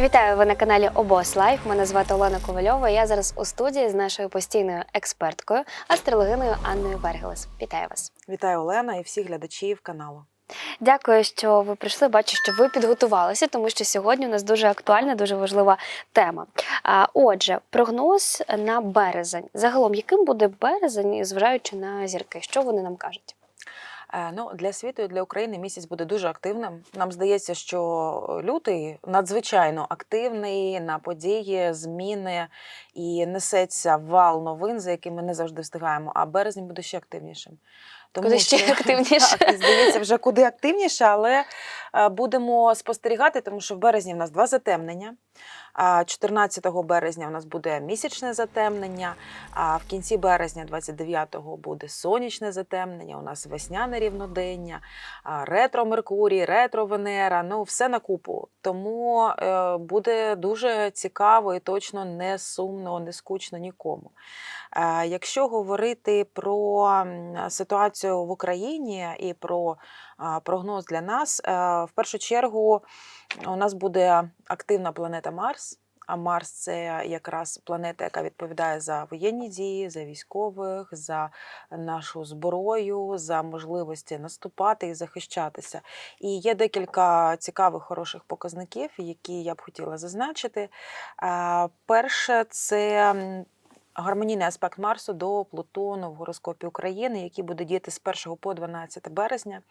Вітаю ви на каналі Обос Лайф. Мене звати Олена Ковальова. Я зараз у студії з нашою постійною експерткою, астрологиною Анною Вергелес. Вітаю вас! Вітаю Олена і всіх глядачів каналу. Дякую, що ви прийшли. Бачу, що ви підготувалися, тому що сьогодні у нас дуже актуальна, дуже важлива тема. А, Отже, прогноз на березень. Загалом, яким буде березень, зважаючи на зірки, що вони нам кажуть? Е, Ну, для світу і для України місяць буде дуже активним. Нам здається, що лютий надзвичайно активний на події, зміни і несеться вал новин, за якими не завжди встигаємо. А березень буде ще активнішим. Куди ще активніше? Так, здається, вже куди активніше, але е, будемо спостерігати, тому що в березні в нас два затемнення. 14 березня у нас буде місячне затемнення, а в кінці березня, 29-го, буде сонячне затемнення. У нас весняне рівнодення, ретро Меркурій, ретро Венера. Ну, все на купу. Тому е, буде дуже цікаво і точно не сумно, не скучно нікому. Е, Якщо говорити про м, ситуацію в Україні і про прогноз для нас, е, в першу чергу у нас буде активна планета Марс. А Марс це якраз планета, яка відповідає за воєнні дії, за військових, за нашу зброю, за можливості наступати і захищатися. І є декілька цікавих хороших показників, які я б хотіла зазначити. Е, Перше, це гармонійний аспект Марсу до Плутону в гороскопі України, який буде діяти з 1 по 12 березня.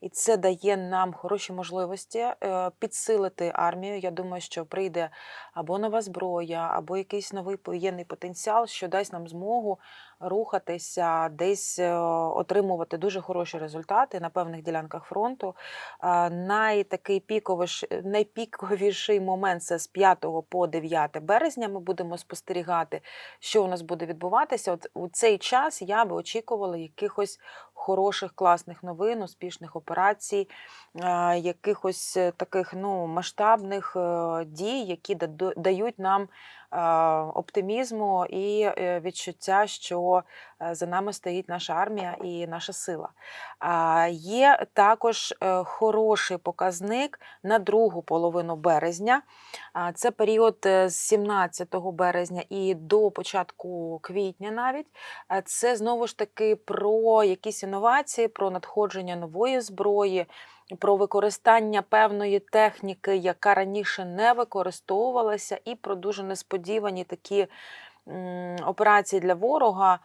І це дає нам хороші можливості е, підсилити армію. Я думаю, що прийде або нова зброя, або якийсь новий воєнний потенціал, що дасть нам змогу рухатися, десь е, отримувати дуже хороші результати на певних ділянках фронту. Е, Найтакий піковиш, найпіковіший момент це з 5 по 9 березня. Ми будемо спостерігати, що у нас буде відбуватися. От у цей час я би очікувала якихось хороших, класних новин, успішних операцій, е, якихось таких ну, масштабних дій, які дають нам оптимізму і е, відчуття, що е, за нами стоїть наша армія і наша сила. Є також е, хороший показник на другу половину березня. Це період е, з 17 березня і до початку квітня навіть. Е, Це знову ж таки про якісь інновації, про надходження нової зброї, про використання певної техніки, яка раніше не використовувалася, і про дуже несподівані такі. Операції для ворога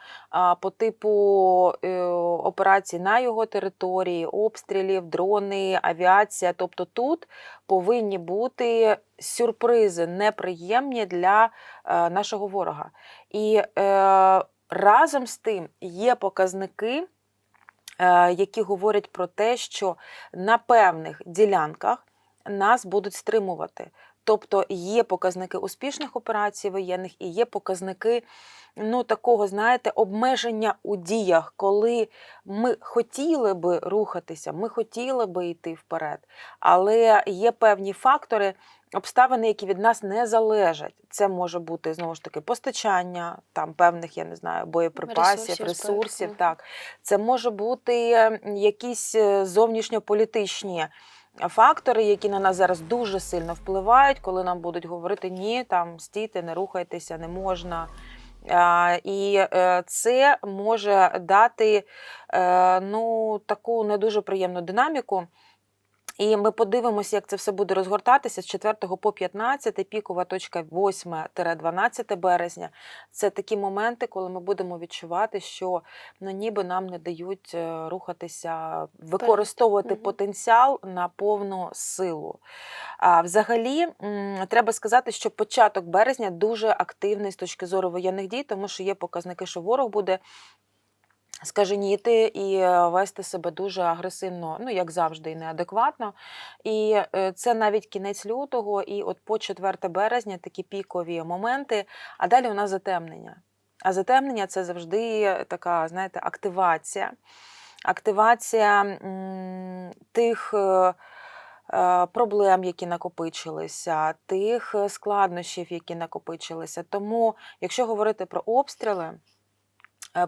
по типу е, операцій на його території, обстрілів, дрони, авіація. Тобто тут повинні бути сюрпризи неприємні для е, нашого ворога. І е, разом з тим є показники, які говорять про те, що на певних ділянках нас будуть стримувати. Тобто є показники успішних операцій воєнних і є показники ну, такого, знаєте, обмеження у діях, коли ми хотіли би рухатися, ми хотіли би йти вперед, але є певні фактори, обставини, які від нас не залежать. Це може бути знову ж таки постачання там певних, я не знаю, боєприпасів, Ресурсів, ресурсів. так. Це може бути якісь е, зовнішньополітичні фактори, які на нас зараз дуже сильно впливають, коли нам будуть говорити ні, там стійте, не рухайтеся, не можна. І е, це може дати е, ну, таку не дуже приємну динаміку. І ми подивимося, як це все буде розгортатися з 4 по 15, пікова точка 8-12 березня. Це такі моменти, коли ми будемо відчувати, що ну, ніби нам не дають е, рухатися, використовувати Мгм. потенціал на повну силу. А взагалі, треба сказати, що початок березня дуже активний з точки зору воєнних дій, тому що є показники, що ворог буде скаженіти і е, вести себе дуже агресивно, ну як завжди, і неадекватно. І е, це навіть кінець лютого, і от по 4 березня такі пікові моменти. А далі у нас затемнення. А затемнення це завжди така, знаєте, активація. Активація м, тих. е, е, Проблем, які накопичилися, тих е, складнощів, які накопичилися. Тому, якщо говорити про обстріли, е,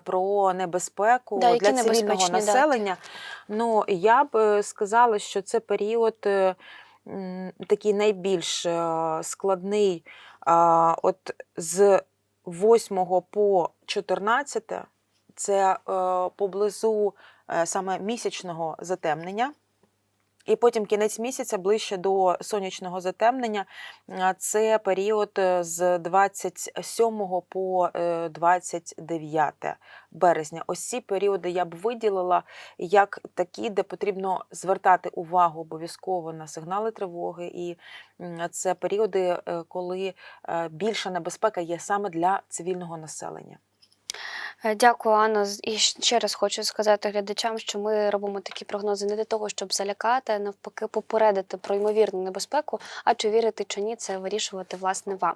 про небезпеку Да, для цивільного населення. да. ну я б е, сказала, що це період. е, такий найбільш е, складний от з 8 по 14 це е, поблизу е, саме місячного затемнення. І потім кінець місяця ближче до сонячного затемнення. Це період е, з 27 по е, 29 березня. Ось ці періоди я б виділила як такі, де потрібно звертати увагу обов'язково на сигнали тривоги. І це періоди, е, коли е, більша небезпека є саме для цивільного населення. Е, Дякую, Анна. І ще раз хочу сказати глядачам, що ми робимо такі прогнози не для того, щоб залякати, а навпаки, попередити про ймовірну небезпеку, а чи вірити чи ні, це вирішувати власне вам.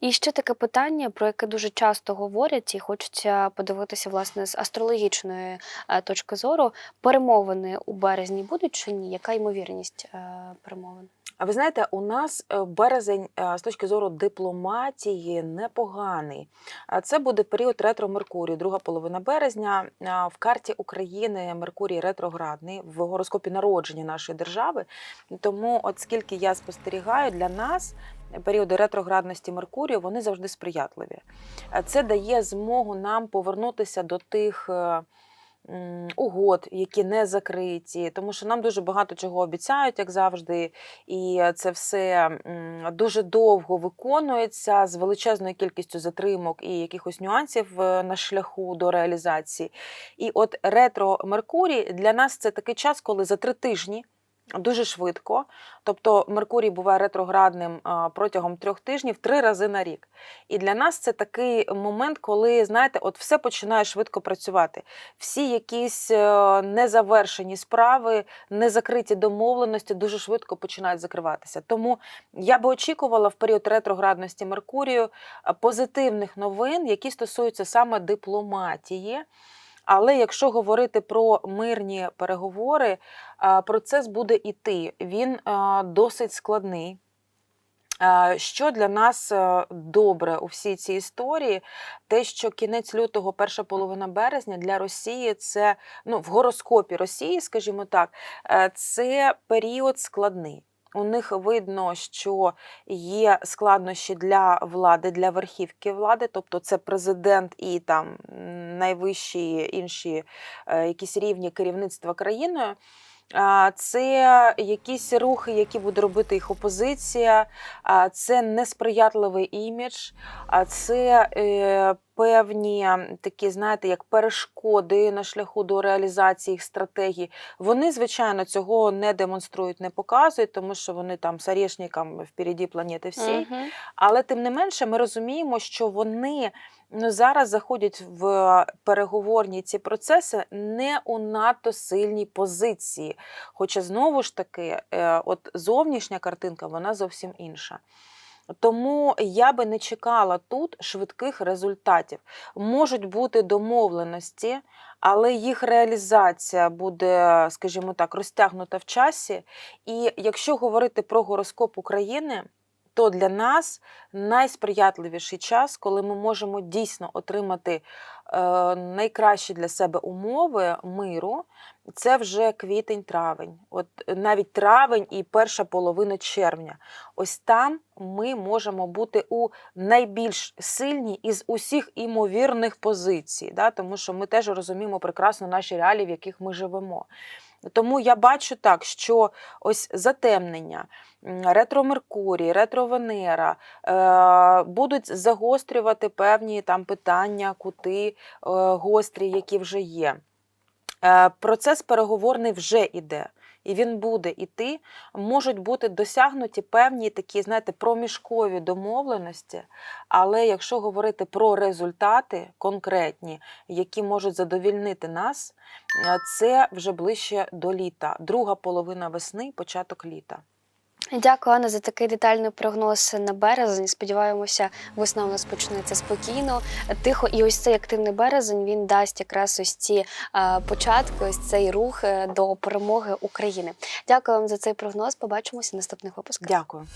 І ще таке питання, про яке дуже часто говорять, і хочеться подивитися власне з астрологічної е, точки зору. Перемовини у березні будуть чи ні? Яка ймовірність е, перемовин? А ви знаєте, у нас березень з точки зору дипломатії непоганий. А Це буде період ретро Меркурію, друга половина березня. В карті України Меркурій ретроградний в гороскопі народження нашої держави. Тому, от скільки я спостерігаю, для нас періоди ретроградності Меркурію вони завжди сприятливі. Е, Це дає змогу нам повернутися до тих. Угод, які не закриті, тому що нам дуже багато чого обіцяють, як завжди, і це все дуже довго виконується з величезною кількістю затримок і якихось нюансів е, на шляху до реалізації. І от ретро Меркурій для нас це такий час, коли за три тижні. Дуже швидко, тобто Меркурій буває ретроградним протягом трьох тижнів три рази на рік. І для нас це такий момент, коли знаєте, от все починає швидко працювати. Всі якісь е, незавершені справи, незакриті домовленості дуже швидко починають закриватися. Тому я би очікувала в період ретроградності Меркурію позитивних новин, які стосуються саме дипломатії. Але якщо говорити про мирні переговори, е, процес буде іти. Він е, досить складний. Е, Що для нас добре у всій цій історії, те, що кінець лютого, перша половина березня для Росії це ну, в гороскопі Росії, скажімо так, це період складний. У них видно, що є складнощі для влади, для верхівки влади, тобто це президент і там найвищі інші е, якісь рівні керівництва країною. Це якісь рухи, які буде робити їх опозиція, це несприятливий імідж, це е, певні такі, знаєте, як перешкоди на шляху до реалізації їх стратегій. Вони, звичайно, цього не демонструють, не показують, тому що вони там з орешником впереді планети всі. Мгм. Але тим не менше, ми розуміємо, що вони ну, зараз заходять в переговорні ці процеси не у надто сильній позиції. Хоча знову ж таки, е, от зовнішня картинка вона зовсім інша. Тому я би не чекала тут швидких результатів. Можуть бути домовленості, але їх реалізація буде, скажімо так, розтягнута в часі. І якщо говорити про гороскоп України, то для нас найсприятливіший час, коли ми можемо дійсно отримати е, найкращі для себе умови миру, це вже квітень-травень. От навіть травень і перша половина червня. Ось там ми можемо бути у найбільш сильній із усіх імовірних позицій, да? тому що ми теж розуміємо прекрасно наші реалії, в яких ми живемо. Тому я бачу так, що ось затемнення, ретро-Меркурій, ретро-Венера е, будуть загострювати певні там питання, кути е, гострі, які вже є. Е, Процес переговорний вже іде. І він буде іти, можуть бути досягнуті певні такі, знаєте, проміжкові домовленості. Але якщо говорити про результати конкретні, які можуть задовільнити нас, е, це вже ближче до літа, друга половина весни, початок літа. Дякую, Анна, за такий детальний прогноз на березень. Сподіваємося, весна у нас почнеться спокійно, тихо. І ось цей активний березень він дасть якраз ось ці е, початки, ось цей рух е, до перемоги України. Дякую вам за цей прогноз. Побачимося в наступних випусках. Дякую.